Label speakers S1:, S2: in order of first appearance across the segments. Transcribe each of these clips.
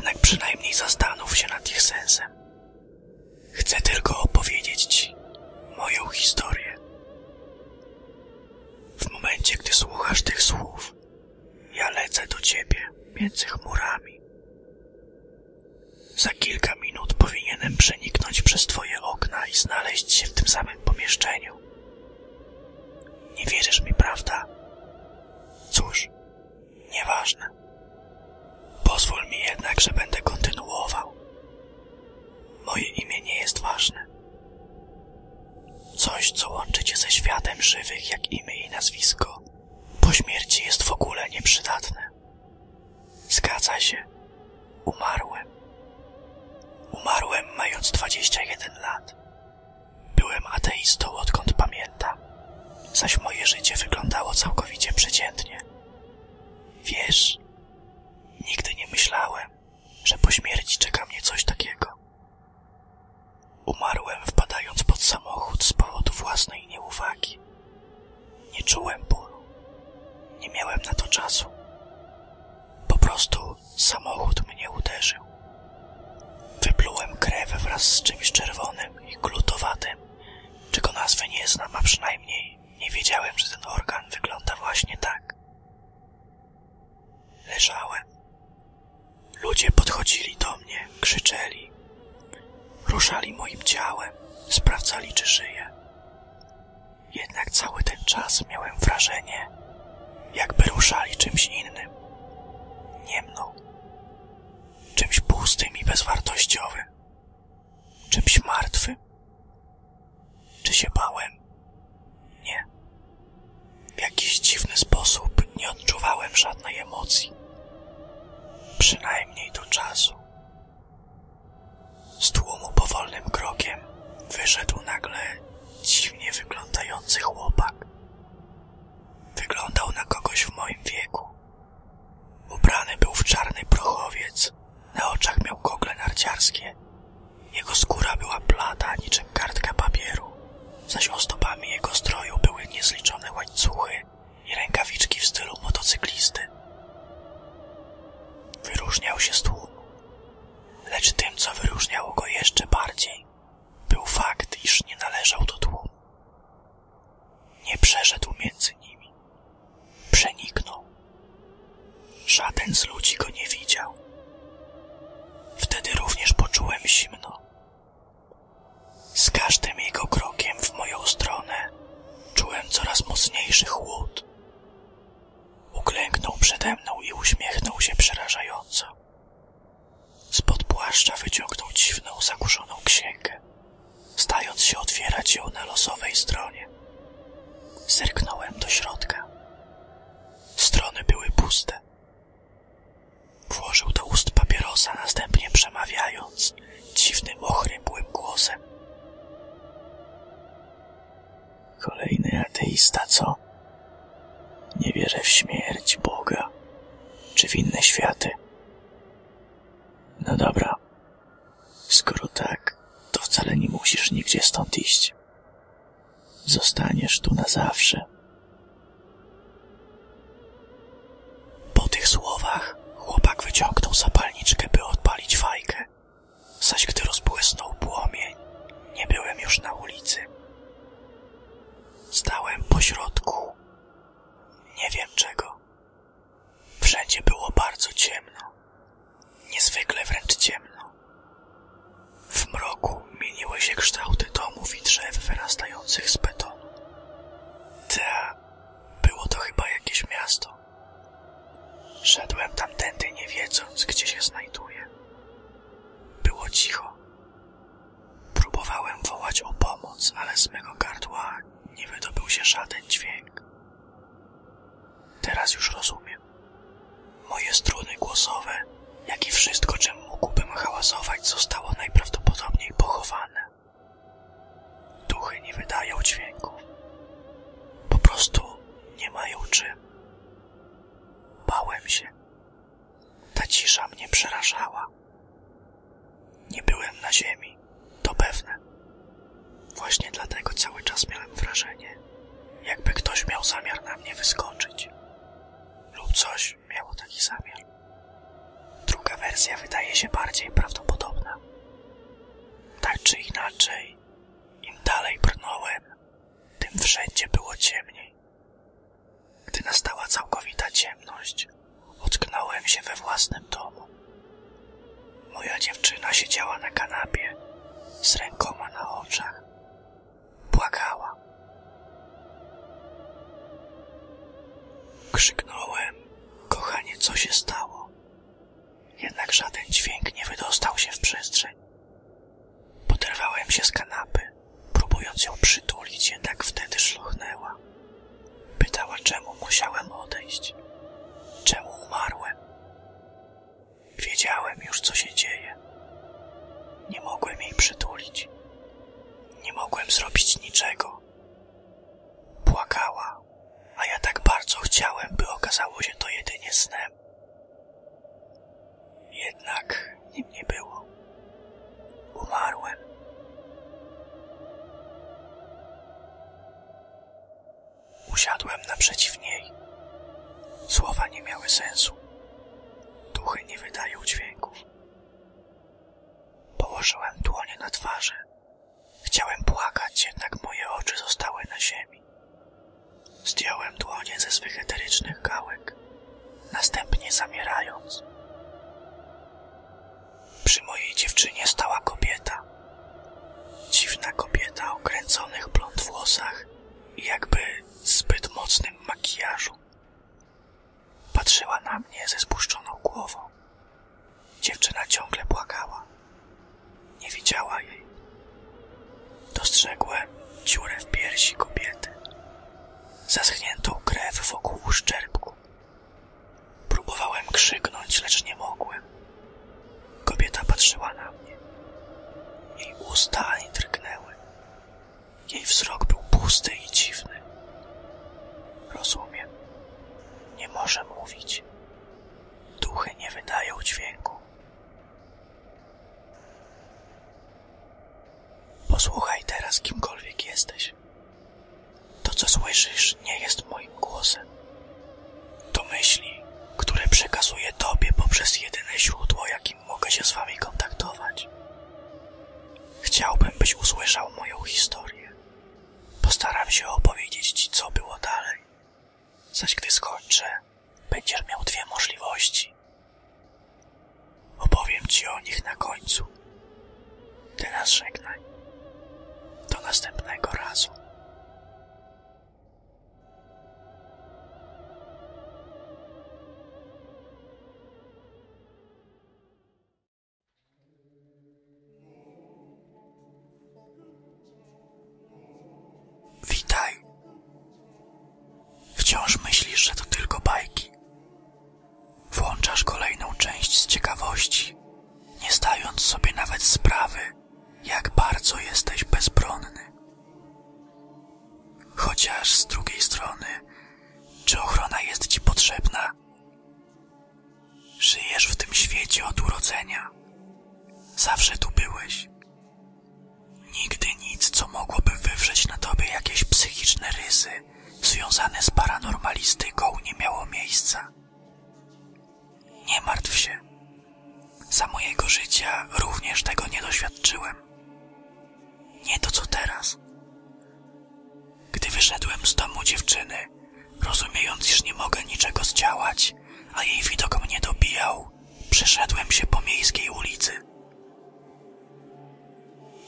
S1: Jednak przynajmniej zastanów się nad ich sensem. Chcę tylko opowiedzieć ci moją historię. W momencie, gdy słuchasz tych słów, ja lecę do ciebie między chmurami. Za kilka minut powinienem przeniknąć przez twoje okna i znaleźć się w tym samym pomieszczeniu. Nie wierzysz mi, prawda? Cóż, nieważne. Pozwól mi jednak, że będę kontynuował. Moje imię nie jest ważne. Coś, co łączy cię ze światem żywych, jak imię i nazwisko, po śmierci jest w ogóle nieprzydatne. Zgadza się. Umarłem. Umarłem mając 21 lat. Byłem ateistą odkąd pamiętam, zaś moje życie wyglądało całkowicie przeciętnie. Wiesz, nigdy nie myślałem, że po śmierci czeka mnie coś takiego. Umarłem wpadając pod samochód z powodu własnej nieuwagi. Nie czułem bólu. Nie miałem na to czasu. Po prostu samochód mnie uderzył. Wyplułem krew wraz z czymś czerwonym i glutowatym, czego nazwy nie znam, a przynajmniej nie wiedziałem, że ten organ wygląda właśnie tak. Leżałem. Podchodzili do mnie, krzyczeli. Ruszali moim ciałem, sprawdzali, czy żyję. Jednak cały ten czas miałem wrażenie, jakby ruszali czymś innym. Nie mną. Czymś pustym i bezwartościowym. Czymś martwym. Czy się bałem? Nie. W jakiś dziwny sposób nie odczuwałem żadnej emocji. Przynajmniej do czasu. Z tłumu powolnym krokiem wyszedł nagle dziwnie wyglądający chłopak. Wyglądał na kogoś w moim wieku. Przede mną i uśmiechnął się przerażająco. Spod płaszcza wyciągnął dziwną, zakurzoną księgę, stając się otwierać ją na losowej stronie. Zerknąłem do środka. Strony były puste. Włożył do ust papierosa, następnie przemawiając dziwnym, ochrypłym głosem. Kolejny ateista, co? Nie wierzę w śmierć Boga, czy w inne światy. No dobra. Skoro tak, to wcale nie musisz nigdzie stąd iść. Zostaniesz tu na zawsze. ten dźwięk. Teraz już rozumiem. Moje struny głosowe, jak i wszystko, czym mógłbym hałasować, zostało najprawdopodobniej pochowane. Duchy nie wydają dźwięków. Po prostu nie mają czym. Bałem się. Ta cisza mnie przerażała. Nie byłem na ziemi, to pewne. Właśnie dlatego cały czas miałem wrażenie, jakby ktoś miał zamiar na mnie wyskoczyć. Lub coś miało taki zamiar. Druga wersja wydaje się bardziej prawdopodobna. Tak czy inaczej, im dalej brnąłem, tym wszędzie było ciemniej. Gdy nastała całkowita ciemność, ocknąłem się we własnym domu. Moja dziewczyna siedziała na kanapie z rękoma na oczach. Płakała. Krzyknąłem, kochanie, co się stało? Jednak żaden dźwięk nie wydostał się w przestrzeń. Poderwałem się z kanapy, próbując ją przytulić, jednak wtedy szlochnęła. Pytała, czemu musiałem odejść. Czemu umarłem? Wiedziałem już, co się dzieje. Nie mogłem jej przytulić. Nie mogłem zrobić niczego. Chciałem, by okazało się to jedynie snem. Jednak nim nie było. Umarłem. Usiadłem naprzeciw niej. Słowa nie miały sensu. Duchy nie wydają dźwięków. Położyłem dłonie na twarzy. Chciałem płakać, jednak moje oczy zostały na ziemi. Zdjąłem dłonie ze swych eterycznych gałek, następnie zamierając. Przy mojej dziewczynie stała kobieta. Dziwna kobieta o kręconych blond włosach i jakby zbyt mocnym makijażu. Patrzyła na mnie ze spuszczoną głową. Dziewczyna ciągle płakała. Nie widziała jej. Dostrzegłem dziurę w piersi kobiety. Zaschniętą krew wokół uszczerbku. Próbowałem krzyknąć, lecz nie mogłem. Kobieta patrzyła na mnie. Jej usta ani drgnęły. Jej wzrok był pusty i dziwny. Rozumiem. Nie może mówić. Duchy nie wydają dźwięku. Posłuchaj teraz, kimkolwiek jesteś. Słyszysz, nie jest moim głosem. To myśli, które przekazuję tobie poprzez jedyne źródło, jakim mogę się z wami kontaktować. Chciałbym, byś usłyszał moją historię. Postaram się opowiedzieć ci, co było dalej. Zaś gdy skończę, będziesz miał dwie możliwości. Opowiem ci o nich na końcu. Teraz żegnaj. Do następnego razu. Wciąż myślisz, że to tylko bajki. Włączasz kolejną część z ciekawości, nie zdając sobie nawet sprawy, jak bardzo jesteś bezbronny. Chociaż z drugiej strony, czy ochrona jest ci potrzebna? Żyjesz w tym świecie od urodzenia. Zawsze tu byłeś. Nigdy nic, co mogłoby wywrzeć na tobie jakieś psychiczne rysy związane z paranormalistyką, nie miało miejsca. Nie martw się. Za mojego życia również tego nie doświadczyłem. Nie to co teraz. Gdy wyszedłem z domu dziewczyny, rozumiejąc, iż nie mogę niczego zdziałać, a jej widok mnie dobijał, przeszedłem się po miejskiej ulicy.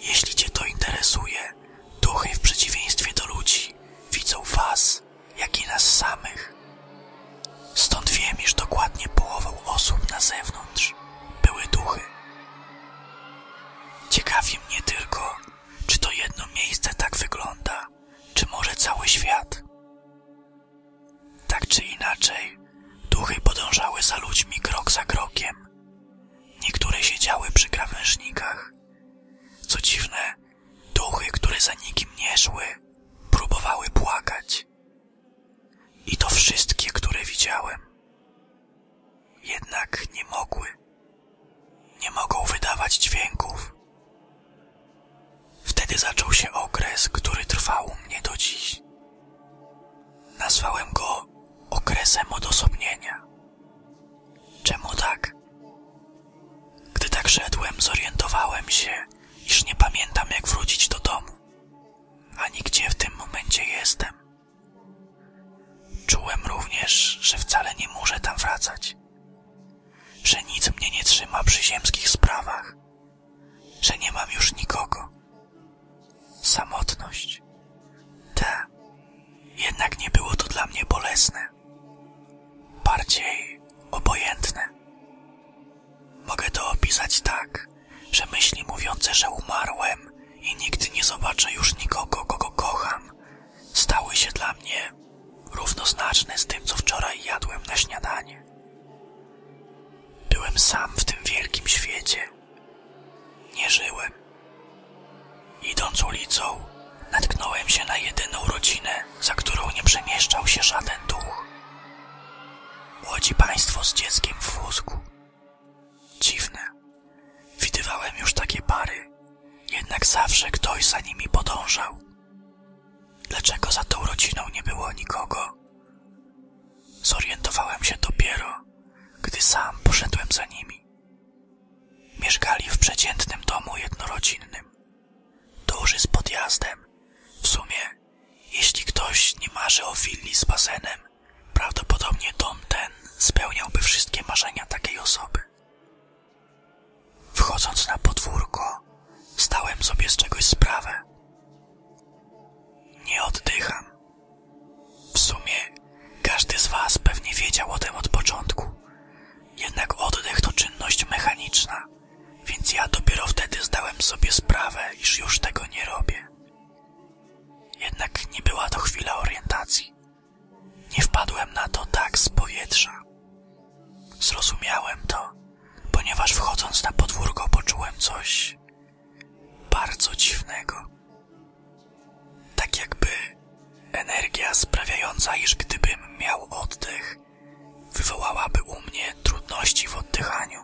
S1: Jeśli cię to interesuje, duchy w przeciwieństwie do ludzi widzą was, jak i nas samych. Stąd wiem, iż dokładnie połową osób na zewnątrz były duchy. Ciekawi mnie tylko, czy to jedno miejsce tak wygląda, czy może cały świat. Tak czy inaczej, duchy podążały za ludźmi krok za krokiem. Niektóre siedziały przy krawężnikach. Co dziwne, duchy, które za nikim nie szły, próbowały płakać. Widziałem. Jednak nie mogły. dźwięków. Wtedy zaczął się okres, który trwał u mnie do dziś. Nazwałem go okresem odosobnienia. Czemu tak? Gdy tak szedłem, zorientowałem się, iż nie pamiętam jak wrócić do domu, ani gdzie w tym momencie jestem. Czułem również, że wcale nie muszę tam wracać, że nic mnie nie trzyma przy ziemskich sprawach, że nie mam już nikogo. Samotność. Ta. Jednak nie było to dla mnie bolesne. Bardziej obojętne. Mogę to opisać tak, że myśli mówiące, że umarłem i nigdy nie zobaczę już nikogo, kogo kocham, stały się dla mnie równoznaczne z tym, co wczoraj jadłem na śniadanie. Byłem sam w tym wielkim świecie. Nie żyłem. Idąc ulicą, natknąłem się na jedyną rodzinę, za którą nie przemieszczał się żaden duch. Młodzi państwo z dzieckiem w wózku. Dziwne. Widywałem już takie pary, jednak zawsze ktoś za nimi podążał. Dlaczego za tą rodziną nie było nikogo? Zorientowałem się dopiero, gdy sam poszedłem za nimi. Mieszkali w przeciętnym domu jednorodzinnym, duży z podjazdem. W sumie, jeśli ktoś nie marzy o willi z basenem, prawdopodobnie dom ten spełniałby wszystkie marzenia takiej osoby. Wchodząc na podwórko, stałem sobie z czegoś sprawę. Nie oddycham. W sumie każdy z Was pewnie wiedział o tym sprawiająca, iż gdybym miał oddech, wywołałaby u mnie trudności w oddychaniu.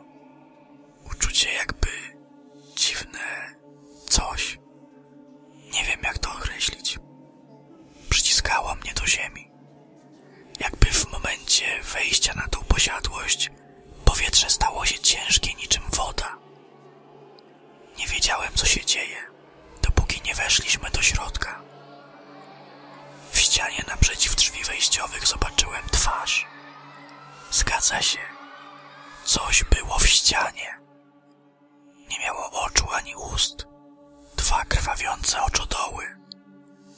S1: Uczucie jakby dziwne coś. Nie wiem jak to określić. Przyciskało mnie do ziemi. Jakby w momencie wejścia na tą posiadłość powietrze stało się ciężkie niczym woda. Nie wiedziałem co się dzieje, dopóki nie weszliśmy do środka. Ścianie naprzeciw drzwi wejściowych zobaczyłem twarz. Zgadza się. Coś było w ścianie. Nie miało oczu ani ust. Dwa krwawiące oczodoły.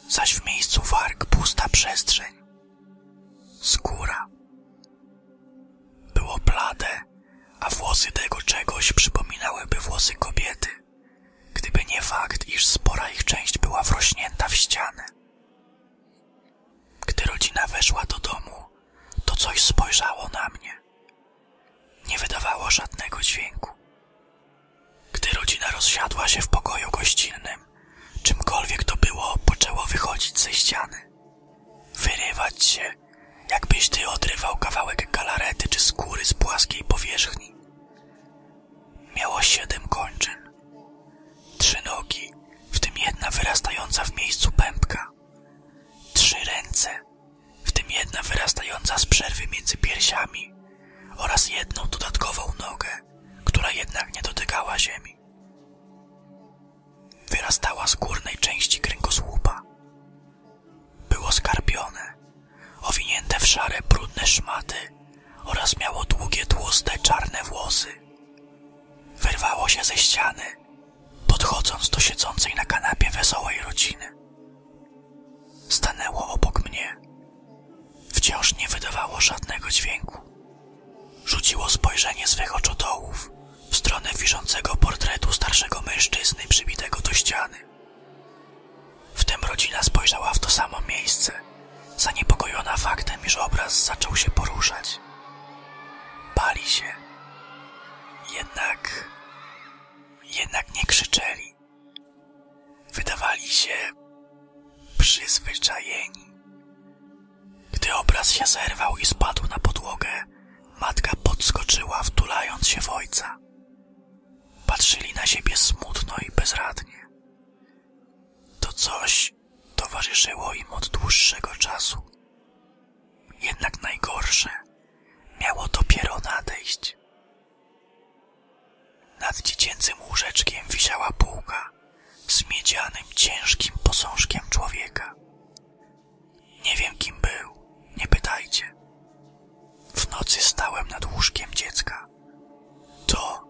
S1: Zaś w miejscu warg pusta przestrzeń. Skóra. Było blade, a włosy tego czegoś przypominałyby włosy kobiety, gdyby nie fakt, iż spora ich część była wrośnięta w ścianę. Gdy rodzina weszła do domu, to coś spojrzało na mnie. Nie wydawało żadnego dźwięku. Gdy rodzina rozsiadła się w pokoju gościnnym, czymkolwiek to było, poczęło wychodzić ze ściany. Wyrywać się, jakbyś ty odrywał kawałek galarety czy skóry z płaskiej powierzchni. Miało siedem kończyn. Trzy nogi, w tym jedna wyrastająca w miejscu pępka. Trzy ręce, w tym jedna wyrastająca z przerwy między piersiami oraz jedną dodatkową nogę, która jednak nie dotykała ziemi. Wyrastała z górnej części kręgosłupa. Było skarpione, owinięte w szare, brudne szmaty oraz miało długie, tłuste, czarne włosy. Wyrwało się ze ściany, podchodząc do siedzącej na kanapie wesołej rodziny. Stanęło obok mnie. Wciąż nie wydawało żadnego dźwięku. Rzuciło spojrzenie swych oczodołów w stronę wiszącego portretu starszego mężczyzny przybitego do ściany. Wtem rodzina spojrzała w to samo miejsce, zaniepokojona faktem, iż obraz zaczął się poruszać. Bali się. Jednak... jednak nie krzyczeli. Wydawali się przyzwyczajeni. Gdy obraz się zerwał i spadł na podłogę, matka podskoczyła, wtulając się w ojca. patrzyli na siebie smutno i bezradnie. To coś towarzyszyło im od dłuższego czasu. Jednak najgorsze miało dopiero nadejść. Nad dziecięcym łóżeczkiem wisiała półka z miedzianym, ciężkim posążkiem człowieka. Nie wiem, kim był, nie pytajcie. W nocy stałem nad łóżkiem dziecka. To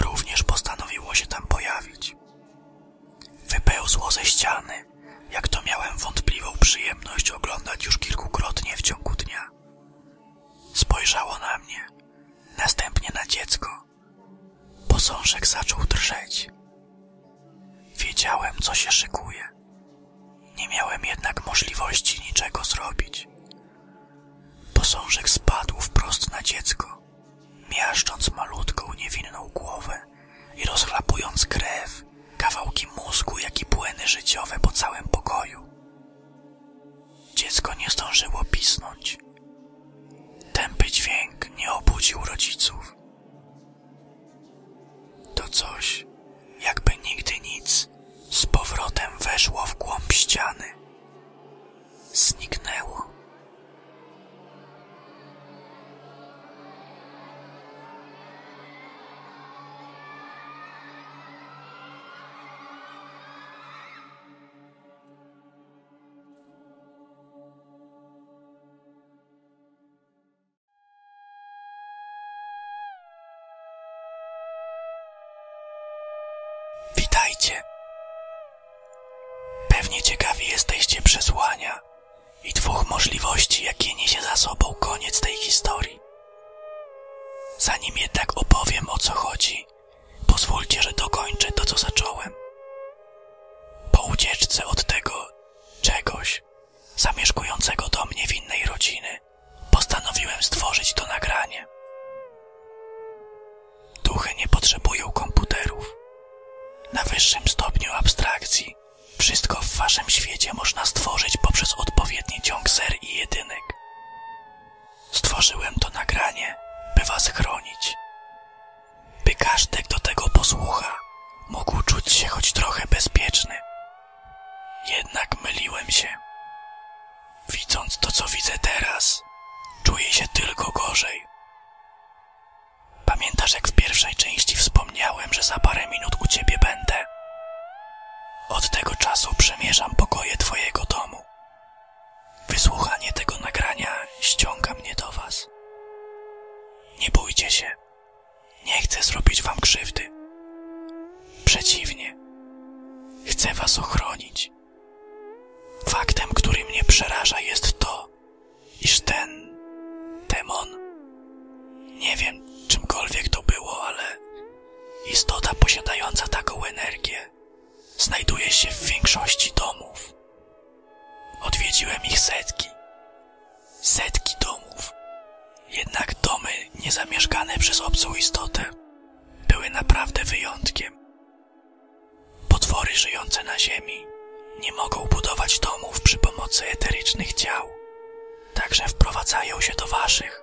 S1: również postanowiło się tam pojawić. Wypełzło ze ściany, jak to miałem wątpliwą przyjemność oglądać już kilkukrotnie w ciągu dnia. Spojrzało na mnie, następnie na dziecko. Posążek zaczął drżeć. Wiedziałem, co się szykuje. Nie miałem jednak możliwości niczego zrobić. Posążek spadł wprost na dziecko, miażdżąc malutką, niewinną głowę i rozchlapując krew, kawałki mózgu, jak i płyny życiowe po całym pokoju. Dziecko nie zdążyło pisnąć. Tępy dźwięk nie obudził rodziców. To coś, jakby nigdy nic, z powrotem weszło w głąb ściany. Stworzyć to nagranie. Duchy nie potrzebują komputerów. Na wyższym stopniu abstrakcji wszystko w waszym świecie można stworzyć poprzez odpowiedni ciąg zer i jedynek. Stworzyłem to nagranie, by was chronić. By każdy, kto tego posłucha, mógł czuć się choć trochę bezpieczny. Jednak myliłem się. Widząc to, co widzę teraz, czuję się tylko gorzej. Pamiętasz, jak w pierwszej części wspomniałem, że za parę minut u ciebie będę? Od tego czasu przemierzam pokoje twojego domu. Wysłuchanie tego nagrania ściąga mnie do was. Nie bójcie się. Nie chcę zrobić wam krzywdy. Przeciwnie. Chcę was ochronić. Faktem, który mnie przeraża jest to, iż ten demon, nie wiem czymkolwiek to było, ale istota posiadająca taką energię znajduje się w większości domów. Odwiedziłem ich setki. Setki domów. Jednak domy niezamieszkane przez obcą istotę były naprawdę wyjątkiem. Potwory żyjące na ziemi nie mogą budować domów przy pomocy eterycznych ciał. Także wprowadzają się do waszych.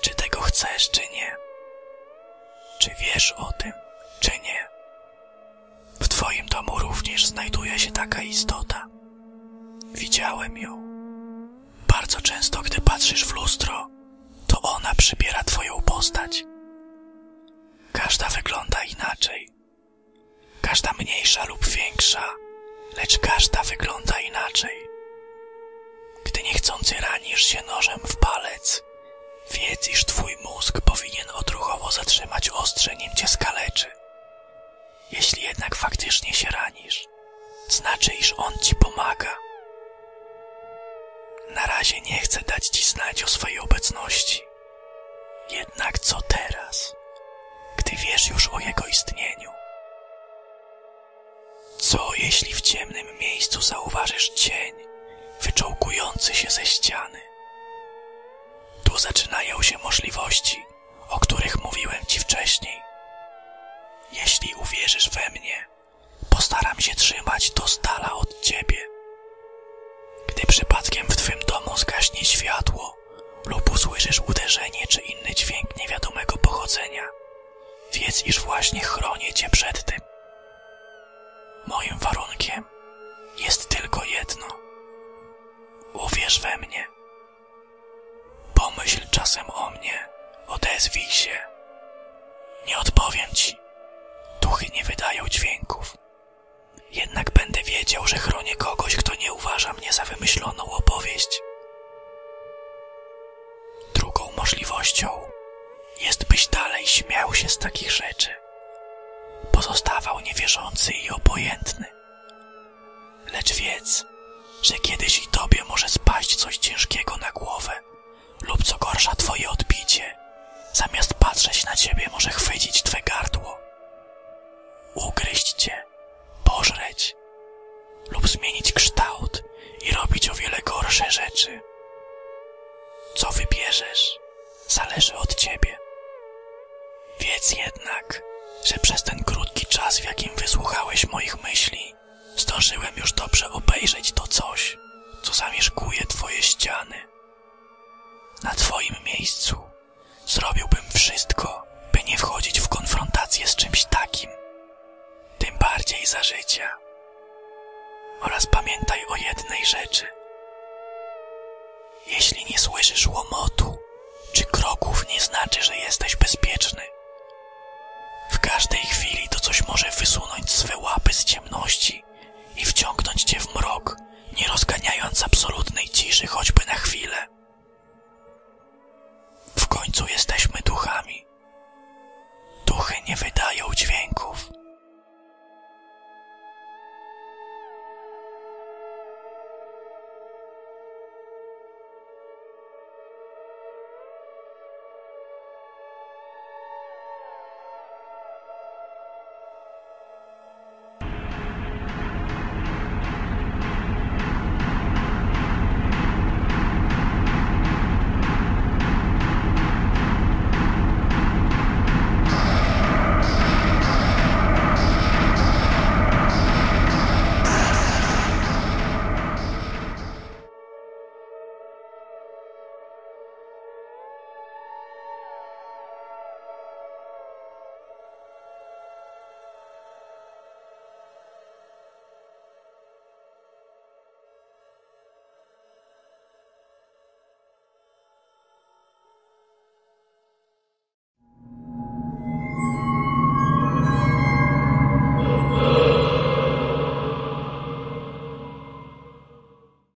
S1: Czy tego chcesz, czy nie? Czy wiesz o tym, czy nie? W twoim domu również znajduje się taka istota. Widziałem ją. Bardzo często, gdy patrzysz w lustro, to ona przybiera twoją postać. Każda wygląda inaczej. Każda mniejsza lub większa, lecz każda wygląda inaczej. Niechcący ranisz się nożem w palec, wiedz, iż twój mózg powinien odruchowo zatrzymać ostrze, nim cię skaleczy. Jeśli jednak faktycznie się ranisz, znaczy, iż on ci pomaga. Na razie nie chcę dać ci znać o swojej obecności. Jednak co teraz, gdy wiesz już o jego istnieniu? Co jeśli w ciemnym miejscu zauważysz cień wyczołkujący się ze ściany? Tu zaczynają się możliwości, o których mówiłem ci wcześniej. Jeśli uwierzysz we mnie, postaram się trzymać to z dala od ciebie. Gdy przypadkiem w twym domu zgaśnie światło lub usłyszysz uderzenie czy inny dźwięk niewiadomego pochodzenia, wiedz, iż właśnie chronię cię przed tym. Moim warunkiem jest tylko jedno. Uwierz we mnie. Pomyśl czasem o mnie, odezwij się. Nie odpowiem ci. Duchy nie wydają dźwięków. Jednak będę wiedział, że chronię kogoś, kto nie uważa mnie za wymyśloną opowieść. Drugą możliwością jest byś dalej śmiał się z takich rzeczy. Pozostawał niewierzący i obojętny. Lecz wiedz, że kiedyś i tobie może spaść coś ciężkiego na głowę, lub co gorsza twoje odbicie, zamiast patrzeć na ciebie może chwycić twe gardło, ugryźć cię, pożreć lub zmienić kształt i robić o wiele gorsze rzeczy. Co wybierzesz, zależy od ciebie. Wiedz jednak, że przez ten krótki czas, w jakim wysłuchałeś moich myśli, zdążyłem już dobrze obejrzeć to coś, co zamieszkuje twoje ściany. Na twoim miejscu zrobiłbym wszystko, by nie wchodzić w konfrontację z czymś takim. Tym bardziej za życia. Oraz pamiętaj o jednej rzeczy. Jeśli nie słyszysz łomotu czy kroków, nie znaczy, że jesteś bezpieczny. W każdej chwili to coś może wysunąć swe łapy z ciemności ciszy choćby na chwilę.